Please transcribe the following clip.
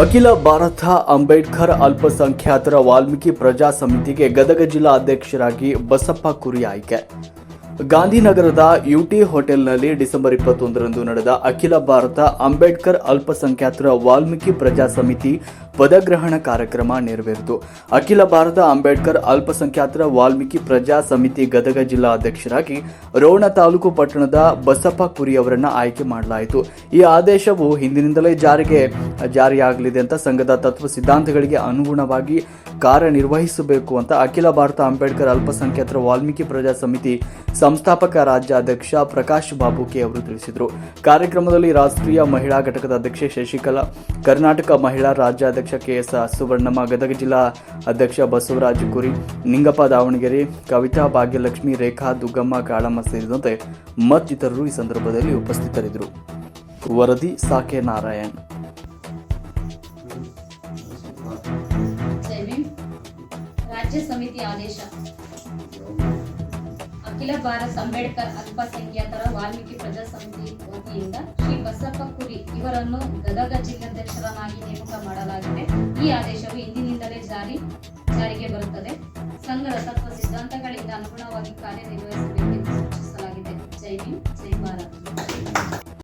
ಅಖಿಲ ಭಾರತ ಅಂಬೇಡ್ಕರ್ ಅಲ್ಪಸಂಖ್ಯಾತರ ವಾಲ್ಮೀಕಿ ಪ್ರಜಾ ಸಮಿತಿಗೆ ಗದಗ ಜಿಲ್ಲಾ ಅಧ್ಯಕ್ಷರಾಗಿ ಬಸಪ್ಪ ಕುರಿ ಆಯ್ಕೆ. ಗಾಂಧಿನಗರದ ಯುಟಿ ಹೋಟೆಲ್ನಲ್ಲಿ ಡಿಸೆಂಬರ್ ಇಪ್ಪತ್ತೊಂದರಂದು ನಡೆದ ಅಖಿಲ ಭಾರತ ಅಂಬೇಡ್ಕರ್ ಅಲ್ಪಸಂಖ್ಯಾತರ ವಾಲ್ಮೀಕಿ ಪ್ರಜಾ ಸಮಿತಿ ಪದಗ್ರಹಣ ಕಾರ್ಯಕ್ರಮ ನೆರವೇರಿತು. ಅಖಿಲ ಭಾರತ ಅಂಬೇಡ್ಕರ್ ಅಲ್ಪಸಂಖ್ಯಾತರ ವಾಲ್ಮೀಕಿ ಪ್ರಜಾ ಸಮಿತಿ ಗದಗ ಜಿಲ್ಲಾ ಅಧ್ಯಕ್ಷರಾಗಿ ರೋಣ ತಾಲೂಕು ಪಟ್ಟಣದ ಬಸಪ್ಪ ಕುರಿ ಅವರನ್ನು ಆಯ್ಕೆ ಮಾಡಲಾಯಿತು. ಈ ಆದೇಶವು ಹಿಂದಿನಿಂದಲೇ ಜಾರಿಗೆ ಜಾರಿಯಾಗಲಿದೆ ಅಂತ ಸಂಘದ ತತ್ವ ಸಿದ್ಧಾಂತಗಳಿಗೆ ಅನುಗುಣವಾಗಿ ಕಾರ್ಯನಿರ್ವಹಿಸಬೇಕು ಅಂತ ಅಖಿಲ ಭಾರತ ಅಂಬೇಡ್ಕರ್ ಅಲ್ಪಸಂಖ್ಯಾತರ ವಾಲ್ಮೀಕಿ ಪ್ರಜಾ ಸಮಿತಿ ಸಂಸ್ಥಾಪಕ ರಾಜ್ಯಾಧ್ಯಕ್ಷ ಪ್ರಕಾಶ್ ಬಾಬುಕೆ ಅವರು ತಿಳಿಸಿದರು. ಕಾರ್ಯಕ್ರಮದಲ್ಲಿ ರಾಷ್ಟ್ರೀಯ ಮಹಿಳಾ ಘಟಕದ ಅಧ್ಯಕ್ಷೆ ಶಶಿಕಲಾ, ಕರ್ನಾಟಕ ಮಹಿಳಾ ರಾಜ್ಯಾಧ್ಯಕ್ಷ ಕೆಎಸ್ ಸುವರ್ಣಮ್ಮ ಗದಗ ಜಿಲ್ಲಾ ಅಧ್ಯಕ್ಷ ಬಸವರಾಜ್ ಕುರಿ, ನಿಂಗಪ್ಪ ದಾವಣಗೆರೆ, ಕವಿತಾ ಭಾಗ್ಯಲಕ್ಷ್ಮಿ, ರೇಖಾ ದುಗ್ಗಮ್ಮ, ಕಾಳಮ್ಮ ಸೇರಿದಂತೆ ಮತ್ತಿತರರು ಈ ಸಂದರ್ಭದಲ್ಲಿ ಉಪಸ್ಥಿತರಿದ್ದರು. ವರದಿ ಸಾಕೆ ನಾರಾಯಣ್. ರಾಜ್ಯ ಸಮಿತಿ ಆದೇಶ. ಅಖಿಲ ಭಾರತ ಅಂಬೇಡ್ಕರ್ ಅಲ್ಪಸಂಖ್ಯಾತರ ವಾಲ್ಮೀಕಿ ಪ್ರಜಾ ಸಮಿತಿ ವತಿಯಿಂದ ಶ್ರೀ ಬಸಪ್ಪ ಕುರಿ ಇವರನ್ನು ಗದಗ ಜಿಲ್ಲಾಧ್ಯಕ್ಷರನ್ನಾಗಿ ನೇಮಕ ಮಾಡಲಾಗಿದೆ. ಈ ಆದೇಶವು ಇಂದಿನಿಂದಲೇ ಜಾರಿ, ಜಾರಿಗೆ ಬರುತ್ತದೆ. ಸಂಘದ ತತ್ವ ಸಿದ್ಧಾಂತಗಳಿಂದ ಅನುಗುಣವಾಗಿ ಕಾರ್ಯನಿರ್ವಹಿಸಬೇಕು.